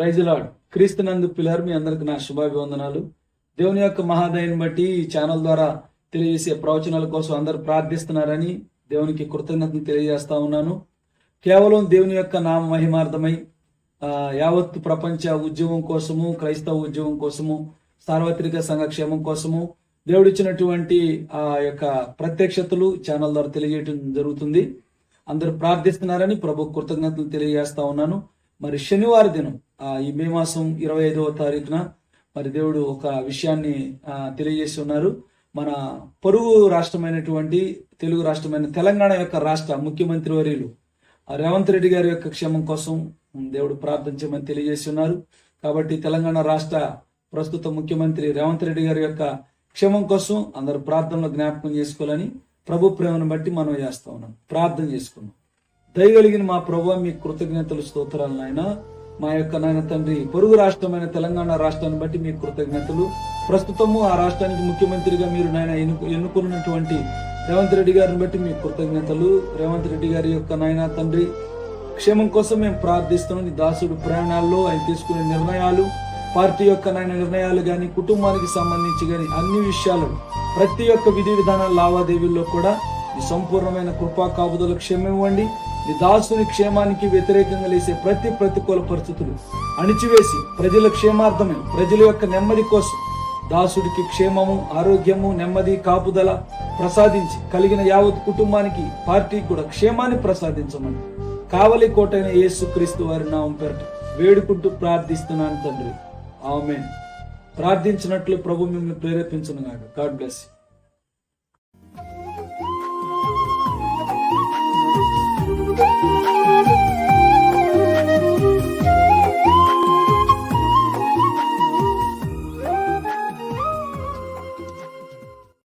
Praise lord క్రీస్తునందు పిల్లర్ మీ అందరికి నా శుభాభివందనాలు. దేవుని యొక్క మహాదయని బట్టి ఈ ఛానల్ ద్వారా తెలియజేసే ప్రవచనాల కోసం అందరు ప్రార్థిస్తున్నారని దేవునికి కృతజ్ఞతలు తెలియజేస్తా ఉన్నాను. కేవలం దేవుని యొక్క నామ మహిమార్థమై యావత్ ప్రపంచ ఉద్యమం కోసము క్రైస్తవ ఉద్యమం కోసము సార్వత్రిక సంఘక్షేమం కోసము దేవుడిచ్చినటువంటి ఆ యొక్క ప్రత్యక్షతలు ఛానల్ ద్వారా తెలియజేయడం జరుగుతుంది. అందరూ ప్రార్థిస్తున్నారని ప్రభు కృతజ్ఞతలు తెలియజేస్తా ఉన్నాను. మరి శనివారం దినం ఈ మే మాసం ఇరవై ఐదవ తారీఖున మరి దేవుడు ఒక విషయాన్ని తెలియజేస్తున్నారు తెలియజేసి ఉన్నారు. మన పొరుగు రాష్ట్రమైనటువంటి తెలుగు రాష్ట్రమైన తెలంగాణ యొక్క రాష్ట్ర ముఖ్యమంత్రి వర్యులు రేవంత్ రెడ్డి గారి యొక్క క్షేమం కోసం దేవుడు ప్రార్థించమని తెలియజేసి ఉన్నారు. కాబట్టి తెలంగాణ రాష్ట్ర ప్రస్తుత ముఖ్యమంత్రి రేవంత్ రెడ్డి గారి యొక్క క్షేమం కోసం అందరు ప్రార్థనలో జ్ఞాపకం చేసుకోవాలని ప్రభు ప్రేమను బట్టి మనం చేస్తా ఉన్నాం. ప్రార్థన చేసుకున్నాం దయగలిగిన మా ప్రభు మీ కృతజ్ఞతలు స్తోత్రాలు నాయన. మా యొక్క నాయన తండ్రి పొరుగు రాష్ట్రమైన తెలంగాణ రాష్ట్రాన్ని బట్టి మీ కృతజ్ఞతలు. ప్రస్తుతము ఆ రాష్ట్రానికి ముఖ్యమంత్రిగా మీరు నాయన ఎన్నుకున్నటువంటి రేవంత్ రెడ్డి గారిని బట్టి మీ కృతజ్ఞతలు. రేవంత్ రెడ్డి గారి యొక్క నాయన తండ్రి క్షేమం కోసం మేము ప్రార్థిస్తున్నాం. నీ దాసుడు ప్రయాణాల్లో ఆయన తీసుకునే నిర్ణయాలు పార్టీ యొక్క నాయన నిర్ణయాలు కానీ కుటుంబానికి సంబంధించి కానీ అన్ని విషయాలు ప్రతి ఒక్క విధి విధానాల లావాదేవీల్లో కూడా ఈ సంపూర్ణమైన కృపా కాపుదల క్షేమివ్వండి నీ దాసుని క్షేమానికి వ్యతిరేకంగా లేసే ప్రతి ప్రతికూల పరిస్థితులు అణిచివేసి ప్రజల క్షేమార్థమే ప్రజల యొక్క నెమ్మది కోసం దాసుడికి క్షేమము ఆరోగ్యము నెమ్మది కాపుదల ప్రసాదించి కలిగిన యావత్ కుటుంబానికి పార్టీ కూడా క్షేమాన్ని ప్రసాదించమని కావలి కోటైన యేసు క్రీస్తు వారి నామం పేరట వేడుకుంటూ ప్రార్థిస్తున్నాను తండ్రి. ఆమె ప్రార్థించినట్లు ప్రభు మిమ్మల్ని ప్రేరేపించను గాడ్ బ్లెస్